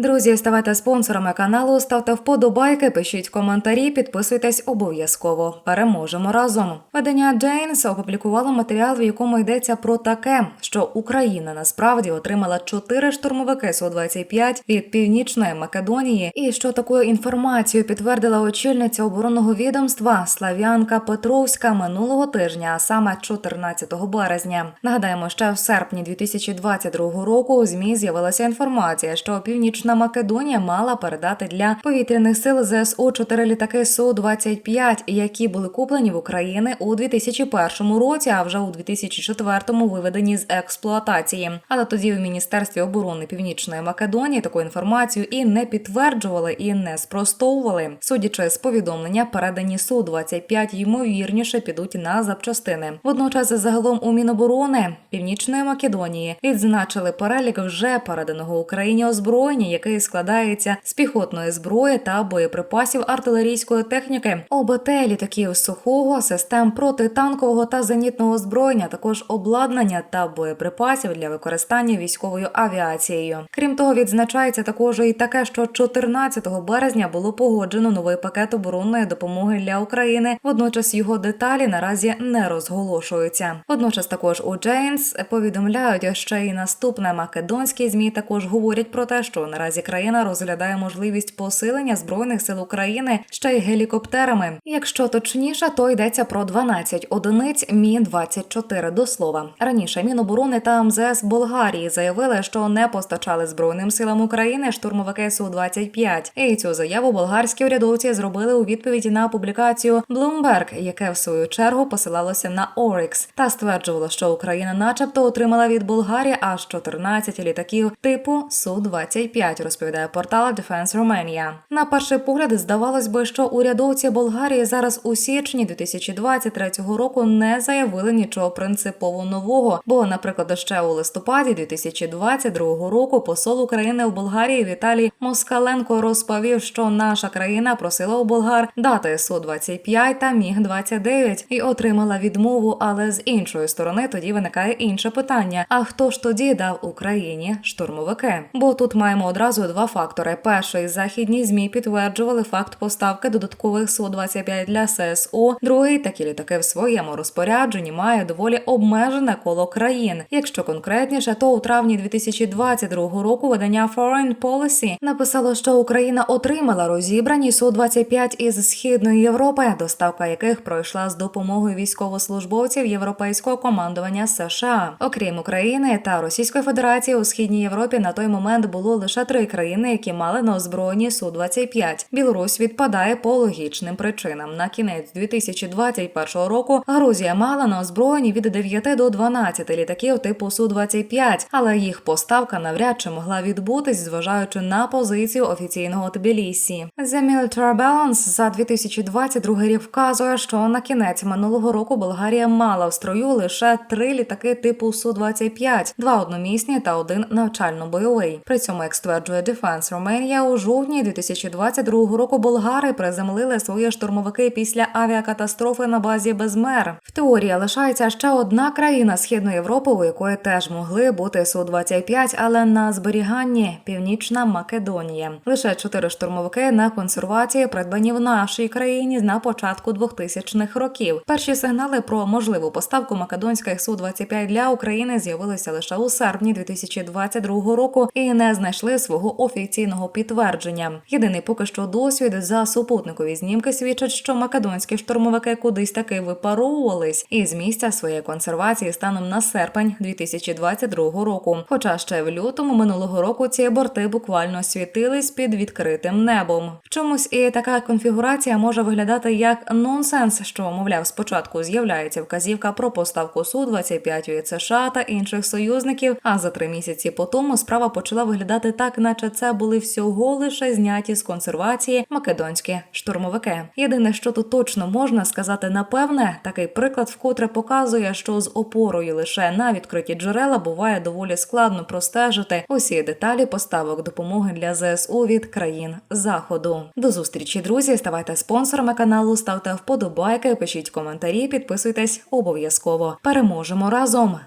Друзі, ставайте спонсорами каналу, ставте вподобайки, пишіть коментарі, підписуйтесь обов'язково. Переможемо разом. Видання Джейнс опублікувало матеріал, в якому йдеться про таке, що Україна насправді отримала чотири штурмовики су 25 від північної Македонії, і що таку інформацію підтвердила очільниця оборонного відомства Слав'янка Петровська минулого тижня, а саме 14 березня. Нагадаємо, ще в серпні 2022 року у змі з'явилася інформація, що Північна Македонія мала передати для повітряних сил ЗСУ чотири літаки су 25 які були куплені в Україні у 2001 році, а вже у 2004 виведені з експлуатації. Але тоді в міністерстві оборони Північної Македонії таку інформацію і не підтверджували, і не спростовували. Судячи з повідомлення, передані су 25 ймовірніше підуть на запчастини. Водночас, загалом у Міноборони Північної Македонії відзначили перелік вже переданого Україні озброєння, який складається з піхотної зброї та боєприпасів артилерійської техніки, ОБТ, літаків сухого, систем протитанкового та зенітного озброєння, також обладнання та боєприпасів для використання військовою авіацією. Крім того, відзначається також і таке, що 14 березня було погоджено новий пакет оборонної допомоги для України. Водночас його деталі наразі не розголошуються. Водночас також у Джейнс повідомляють, що і наступне македонські змі також говорять про те, що наразі Наразі країна розглядає можливість посилення збройних сил України ще й гелікоптерами. Якщо точніше, то йдеться про 12 одиниць мі 24 до слова. Раніше Міноборони та МЗС Болгарії заявили, що не постачали збройним силам України штурмовики Су-25. І цю заяву болгарські урядовці зробили у відповіді на публікацію Bloomberg, яке в свою чергу посилалося на Oryx, та стверджувало, що Україна, начебто, отримала від Болгарії аж 14 літаків типу Су-25 інтернеті, розповідає портал Defense Romania. На перший погляд здавалось би, що урядовці Болгарії зараз у січні 2023 року не заявили нічого принципово нового. Бо, наприклад, ще у листопаді 2022 року посол України в Болгарії Віталій Москаленко розповів, що наша країна просила у болгар дати су 25 та міг 29 і отримала відмову. Але з іншої сторони тоді виникає інше питання: а хто ж тоді дав Україні штурмовики? Бо тут маємо одразу два фактори: перший західні змі підтверджували факт поставки додаткових су 25 для ССО. Другий такі літаки в своєму розпорядженні має доволі обмежене коло країн. Якщо конкретніше, то у травні 2022 року видання Foreign Policy написало, що Україна отримала розібрані су 25 із східної Європи, доставка яких пройшла з допомогою військовослужбовців європейського командування США. Окрім України та Російської Федерації у східній Європі на той момент було лише три країни, які мали на озброєнні су 25 Білорусь відпадає по логічним причинам. На кінець 2021 року Грузія мала на озброєнні від 9 до 12 літаків типу су 25 але їх поставка навряд чи могла відбутись, зважаючи на позицію офіційного Тбілісі. The Military Balance за 2022 рік вказує, що на кінець минулого року Болгарія мала в строю лише три літаки типу су 25 два одномісні та один навчально-бойовий. При цьому, як стверджує Defense Romania, у жовтні 2022 року болгари приземлили свої штурмовики після авіакатастрофи на базі Безмер. В теорії лишається ще одна країна Східної Європи, у якої теж могли бути су 25 але на зберіганні Північна Македонія. Лише чотири штурмовики на консервації придбані в нашій країні на початку 2000-х років. Перші сигнали про можливу поставку македонських су 25 для України з'явилися лише у серпні 2022 року і не знайшли свого офіційного підтвердження. Єдиний поки що досвід за супутникові знімки свідчить, що македонські штурмовики кудись таки випаровувались із місця своєї консервації станом на серпень 2022 року. Хоча ще в лютому минулого року ці борти буквально світились під відкритим небом. В чомусь і така конфігурація може виглядати як нонсенс, що мовляв, спочатку з'являється вказівка про поставку су 25 від США та інших союзників. А за три місяці по тому справа почала виглядати так, наче це були всього лише зняті з консервації македонські штурмовики. Єдине, що тут точно можна сказати напевне, такий приклад вкотре показує, що з опорою лише на відкриті джерела буває доволі складно простежити усі деталі поставок допомоги для ЗСУ від країн заходу. До зустрічі, друзі. Ставайте спонсорами каналу, ставте вподобайки, пишіть коментарі, підписуйтесь обов'язково. Переможемо разом.